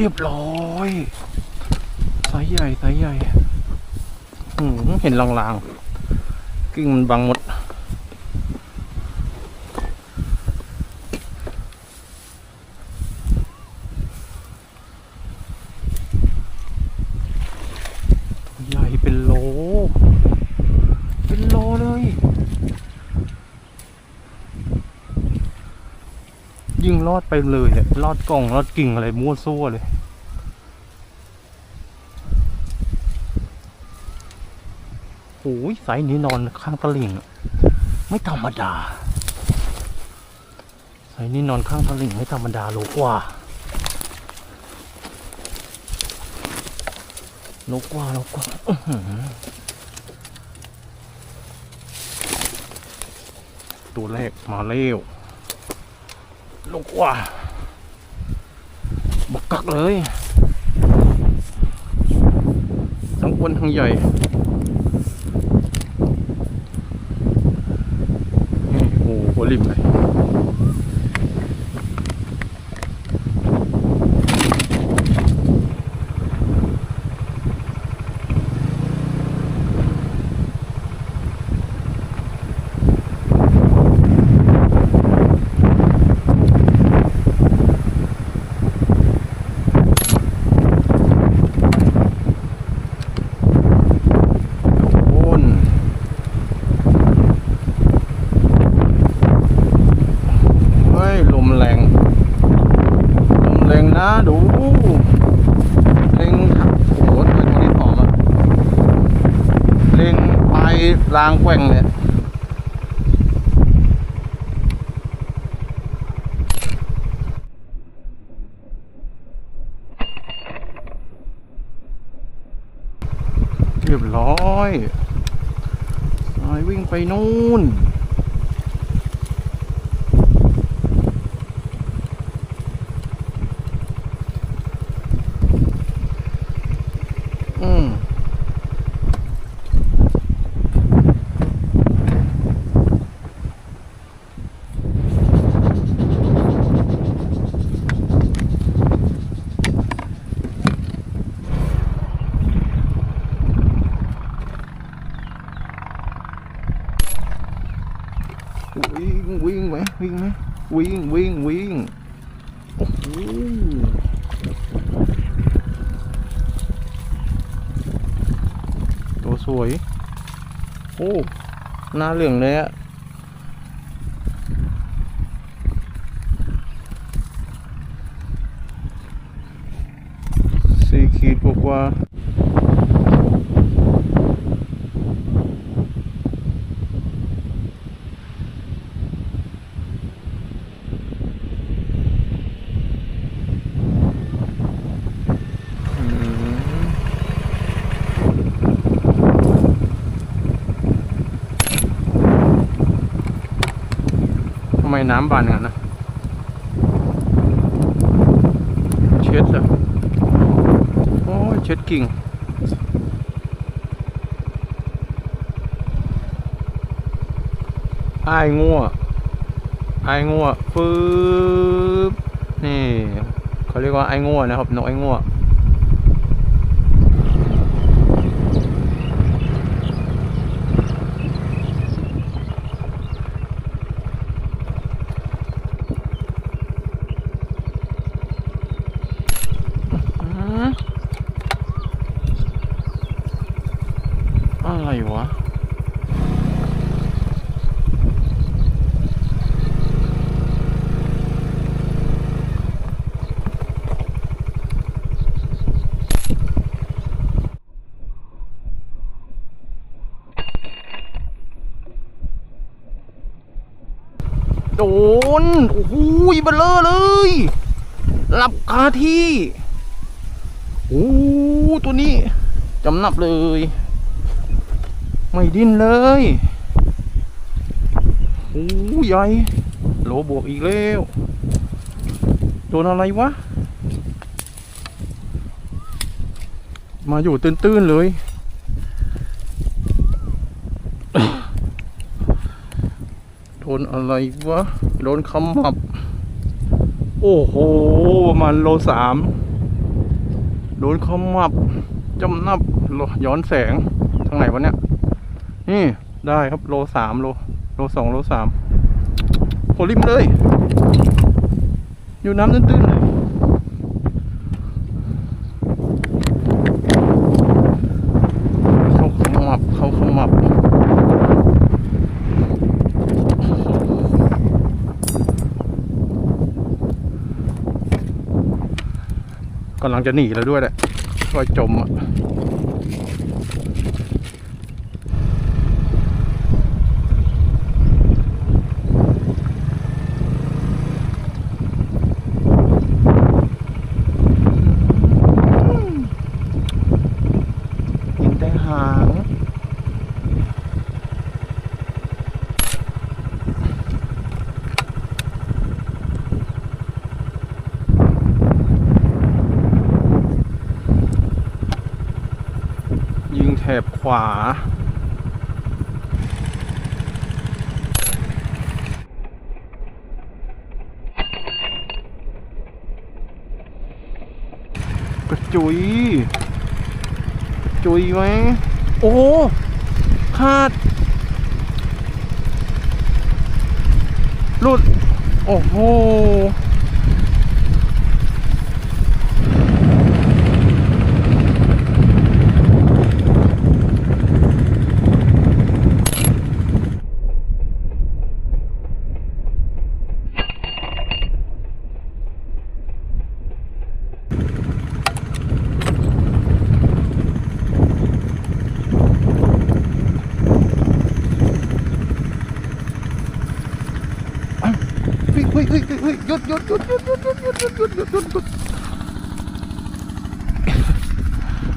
เรียบร้อยไซส์ใหญ่ไซส์ใหญ่เห็นลางๆกิ่งมันบังหมด ใหญ่เป็นโล เป็นโลเลย ยิ่งรอดไปเลยเนี่ยรอดกล่องรอดกิ่งอะไรมั่วซั่วเลย โอ้ย ไซส์นี้นอนข้างตลิ่งไม่ธรรมดาไซนี้นอนข้างตลิ่งไม่ธรรมดาโลกว่าโลกว่าโลกว่าตัวแรกมาเร็วโลกว่าบักกักเลยทั้งอ้วนทั้งใหญ่ นี่ โอ้โหหัวริมเลย โอนเฮ้ย ล มแรงลมแรงนะดูเล็งโอ้โหตัวนี้หอมอะเล็งไปลางแกว่งเนี่ยเรียบร้อยสายวิ่งไปนู่น อืม วิ่งวิ่งไหมวิ่งไหมวิ่งวิ่งวิ่งโอ้โหตัวสวย โอ้หน้า เหลืองเลยอะสี่ขีดกว่าๆ อืมทำไม น้ำบานอย่างนั้นนะ เช็ดเหรอโอ้ยเช็ดกิ่งอ้ายงัวอ้ายงัวฟืบนี่เขาเรียกว่าไอ้งัวนะครับนกไอ้งัว นโอ้โหเบลอเลย หลับคาที่โอ้ตัวนี้จำนับเลย ไม่ดิ้นเลยโอ้ใหญ่โลบวกอีกแล้วโดนอะไรวะ มาอยู่ตื้นๆเลย โด นอะไรวะโดนคำหับ โอ้โหประมาณโลสามโดนขมับจำนับย้อนแสงทางไหนวะเนี่ย นี่ได้ครับโลสามโลโลสองโลสามโผริมเลย อยู่น้ำตื้นๆเลย เข้าขมับ เข้าขมับ กำลังจะหนีแล้วด้วยแหละค่อยจมอะ กินแต่หาง ยิงแถบขวา กระ จุย จุยไหม โอ้โหขาด หลุด โอ้โห เฮ้ยเฮ้ยเฮ้ยเฮ้ย หยุดหยุดหยุดหยุดหยุดหยุดหยุดหยุดหยุดหยุดหยุดหยุด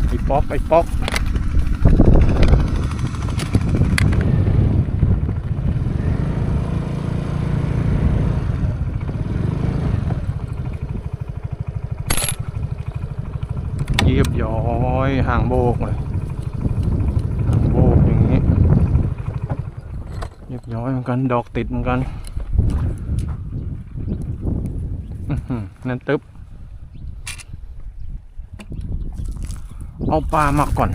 ไอ้ป๊อกไอ้ป๊อกเยียบย้อยห่างโบกเลยห่างโบกอย่างนี้เยียบย้อยเหมือนกันดอกติดเหมือนกัน อื้อหือ นั่นตึ๊บ เอาปลามาก่อน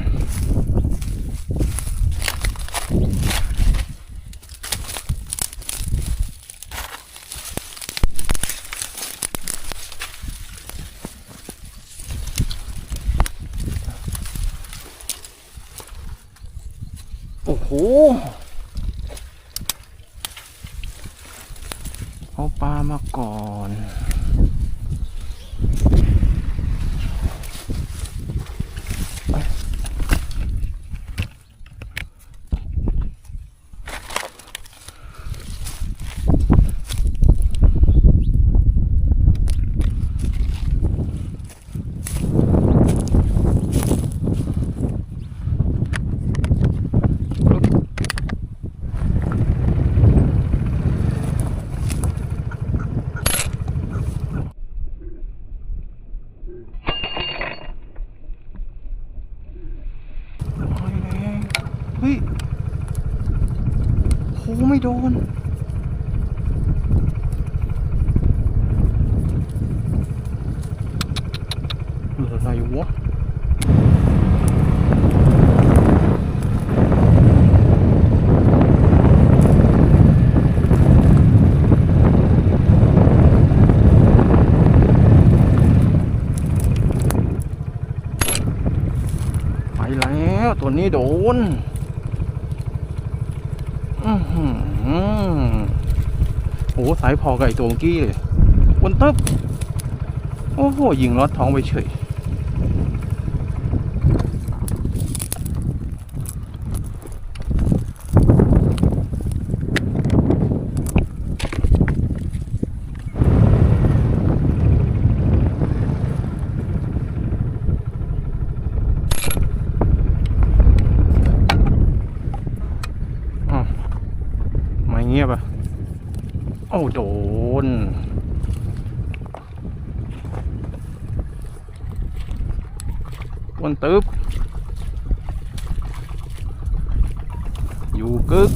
โอ้โห เอาปลามาก่อน โอ้ยแรงเฮ้ยโหไม่โดน อะไรวะไปแล้วตัวนี้โดน อือหือ ไซสายพอกับไอตัวเมื่อกี้เลยบนตึ๊บโอ้โหยิงลอดท้องไปเฉย 요극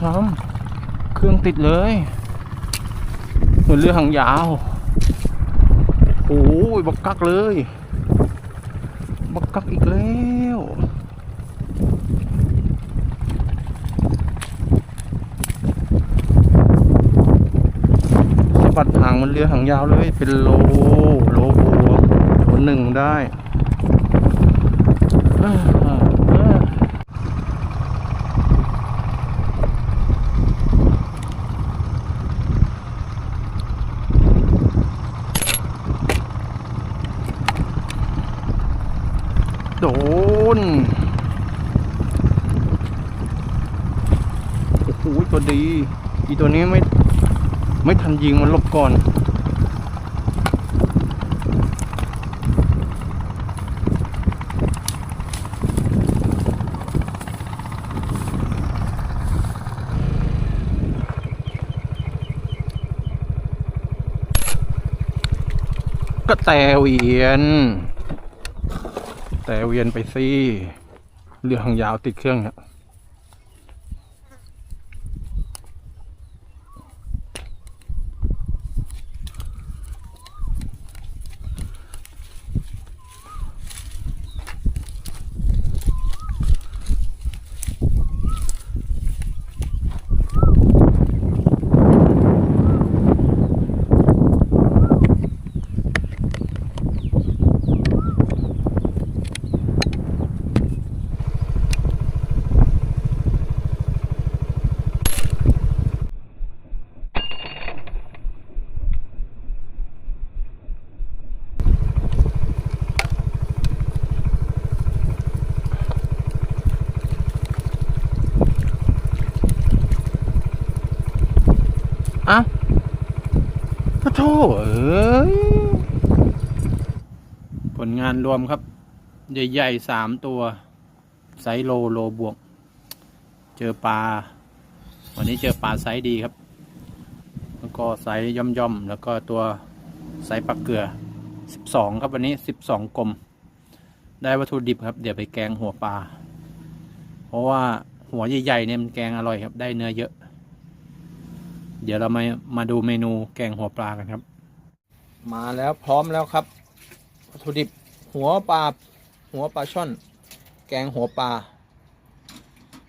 ำดูทำเครื่องติดเลยเหมือนเรือหางยาวโอ้ยบักกักเลยบักกักอีกแล้วสะบัดหางมันเรือหางยาวเลย เป็นโลโลโบชนหนึ่งได้น โอ้โหตัวดี อีตัวนี้ไม่ ไม่ทันยิงมันลบก่อน ก็แต่เวียน แต่เวียนไปสิเรือหางยาวติดเครื่องเนี่ยานรวมครับ ใหญ่ๆสามตัวไซโลโลบวก เจอปลา วันนี้เจอปลาไซดีครับ แล้วก็ไซย่อมๆ แล้วก็ตัวไซปลาเกลือสิบสองครับวันนี้สิบสองกลม ได้วัตถุดิบครับ เดี๋ยวไปแกงหัวปลา เพราะว่าหัวใหญ่ๆเนี่ยมันแกงอร่อยครับ ได้เนื้อเยอะ เดี๋ยวเรามามาดูเมนูแกงหัวปลากันครับ มาแล้วพร้อมแล้วครับ วัตถุดิบ หัวปลาหัวปลาช่อน แกงหัวปลา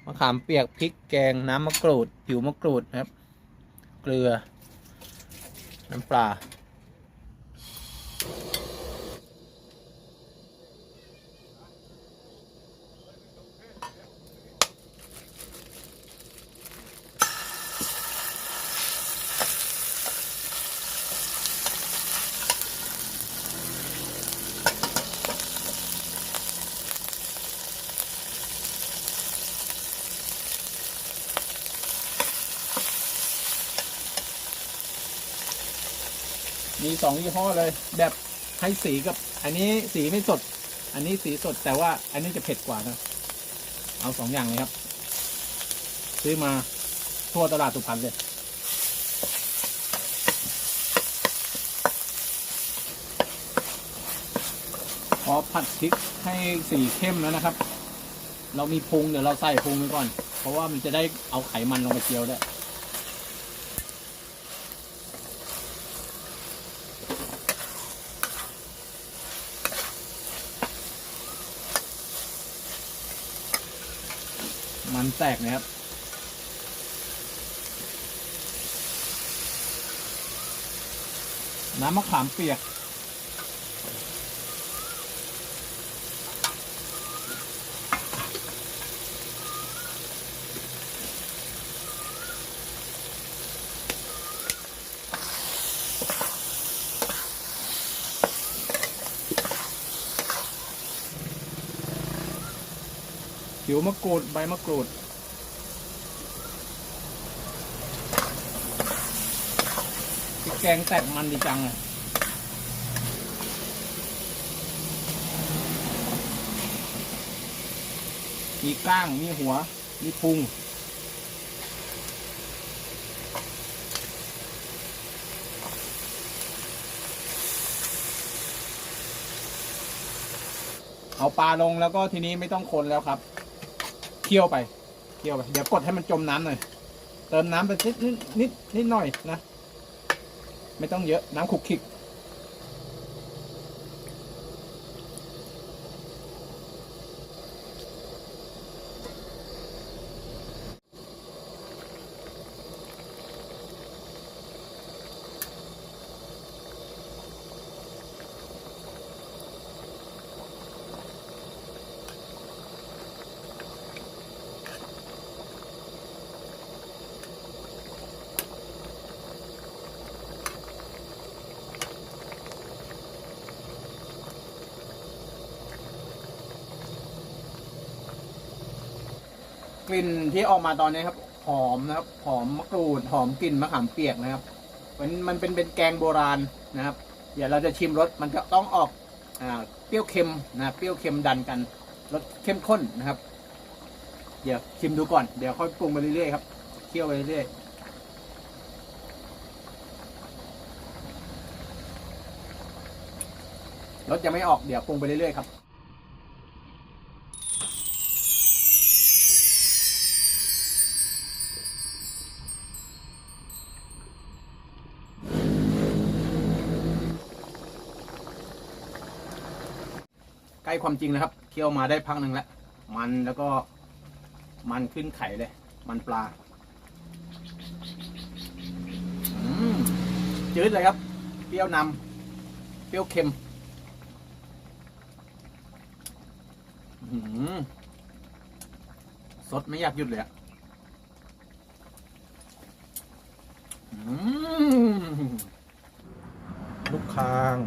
มะขามเปียกพริกแกงน้ำมะกรูดผิวมะกรูดนะครับ เกลือ น้ำปลา มีสองยี่ห้อเลย แบบให้สีกับ อันนี้สีไม่สด อันนี้สีสดแต่ว่าอันนี้จะเผ็ดกว่านะ เอาสองอย่างเลยครับ ซื้อมาทั่วตลาดสุพรรณเลยพอผัดพริกให้สีเข้มแล้วนะครับ เรามีพุงเดี๋ยวเราใส่พุงไปก่อน เพราะว่ามันจะได้เอาไขมันลงไปเจียวได้วย มัน แตกนะครับ น้ำมะขามเปียก ผิวมะกรูด ใบมะกรูด พริก แกงแตกมันดีจังเลยมีก้าง มีหัว มีพุง เอาปลาลงแล้วก็ทีนี้ไม่ต้องคนแล้วครับ เคี่ยวไป เคี่ยวไป เดี๋ยวกดให้มันจมน้ำหน่อย เติมน้ำไปนิดนิดนิดนิดหน่อยนะ ไม่ต้องเยอะน้ำขุกขิก ลิ่นที่ออกมาตอนนี้ครับ หอมนะครับ หอมมะกรูด หอมกลิ่นมะขามเปียกนะครับ มันมันเป็นเป็นแกงโบราณนะครับ เดี๋ยวเราจะชิมรส มันจะต้องออกอ่าเปรี้ยวเค็มนะเปรี้ยวเค็มดันกัน รสเข้มข้นนะครับ เดี๋ยวชิมดูก่อน เดี๋ยวค่อยปรุงไปเรื่อยๆครับ เคี่ยวไปเรื่อยๆรสยังไม่ออก เดี๋ยวปรุงไปเรื่อยๆครับ ล้ความจริงแล้วครับ เคี่ยวมาได้พักหนึ่งแล้ว มันแล้วก็มันขึ้นไข่เลย มันปลาอืมจืดเลยครับ เปรี้ยวนำ เปรี้ยวเค็มสดไม่อยากหยุดเลยอะลูกคาง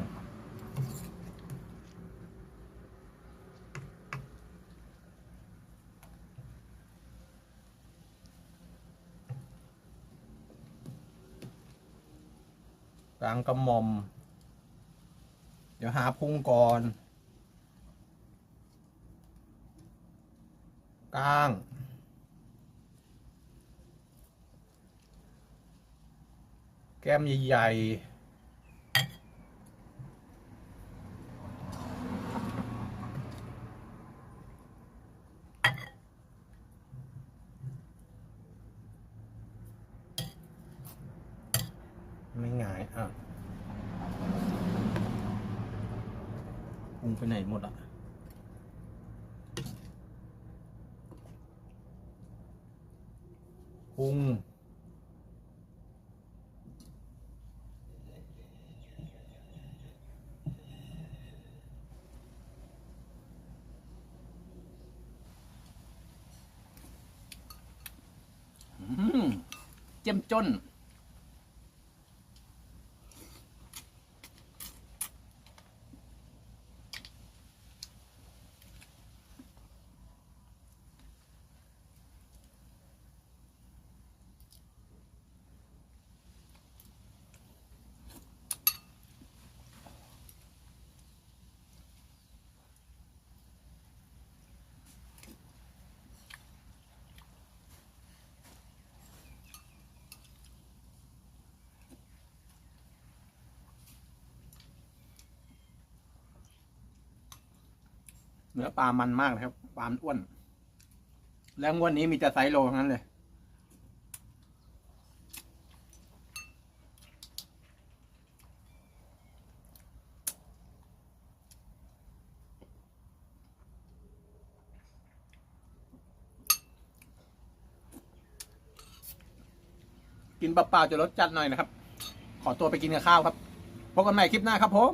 กลางกระหม่อม เดี๋ยวหาพุงก่อน กลาง แก้มใหญ่ๆ ไม่ง่าย อะพุงไปไหนหมดอะ พุง อืม เจ้มจน เนื้อปลามันมากนะครับ ปลามอ้วน แล้วงวดนี้มีแต่ไซโลทั้งนั้นเลย กินเปล่าๆจะรสจัดหน่อยนะครับ ขอตัวไปกินกับข้าวครับ พบกันใหม่คลิปหน้าครับผม